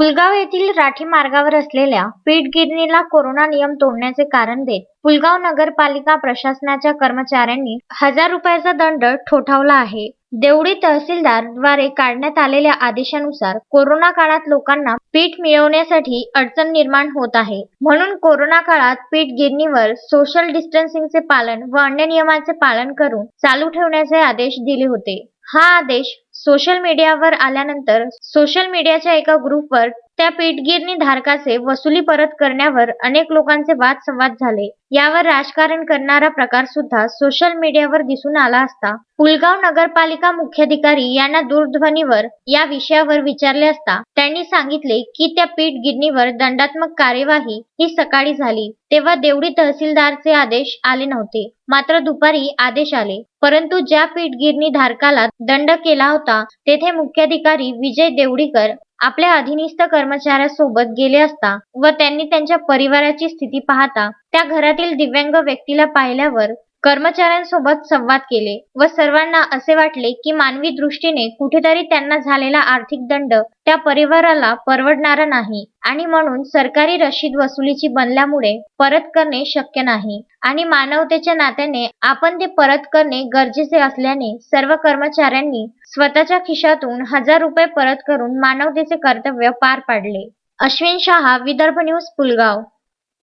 पुलगाव येथील राठी मार्गावर असलेल्या पीठ गिरणीला कोरोना नियम तोडण्याचे कारण देत पुलगाव नगरपालिका प्रशासनाच्या कर्मचाऱ्यांनी हजार रुपयाचा दंड ठोठावला आहे. देवडी तहसीलदारद्वारे काढण्यात आलेल्या आदेशानुसार कोरोना काळात लोकांना पीठ मिळवण्यासाठी अडचण निर्माण होत आहे. म्हणून कोरोना काळात पीठ गिरणीवर सोशल डिस्टन्सिंगचे पालन व अन्य नियमांचे पालन करून चालू ठेवण्याचे आदेश दिले होते. हा आदेश सोशल मीडियावर आल्यानंतर सोशल मीडियाच्या एका ग्रुपवर त्या पेटगिरणी धारकाचे वसुली परत करण्यावर अनेक लोकांचे वाद संवाद झाले. यावर राजकारण करणारा प्रकार सुद्धा सोशल मीडियावर दिसून आला असता पुलगाव नगरपालिका मुख्याधिकारी यांना दूरध्वनीवर या विषयावर विचारले असता त्यांनी सांगितले की त्या पीठ गिरणीवर दंडात्मक कार्यवाही ही सकाळी झाली. तेव्हा देवडी तहसीलदारचे आदेश आले नव्हते. मात्र दुपारी आदेश आले. परंतु ज्या पीठ गिरणी धारकाला दंड केला होता तेथे मुख्याधिकारी विजय देवडीकर आपल्या अधीनस्थ कर्मचाऱ्यासोबत गेले असता व त्यांनी त्यांच्या परिवाराची स्थिती पाहता त्या घरातील दिव्यांग व्यक्तीला पाहिल्यावर कर्मचाऱ्यांसोबत संवाद केले व सर्वांना असे वाटले की मानवी दृष्टीने कुठेतरी त्यांना झालेला आर्थिक दंड त्या परिवाराला परवडणारा नाही आणि म्हणून सरकारी रशीद वसुलीची बनल्यामुळे परत करणे शक्य नाही. आणि मानवतेच्या नात्याने आपण ते परत करणे गरजेचे असल्याने सर्व कर्मचाऱ्यांनी स्वतःच्या खिशातून हजार रुपये परत करून मानवतेचे कर्तव्य पार पाडले. अश्विन शहा विदर्भ न्यूज पुलगाव.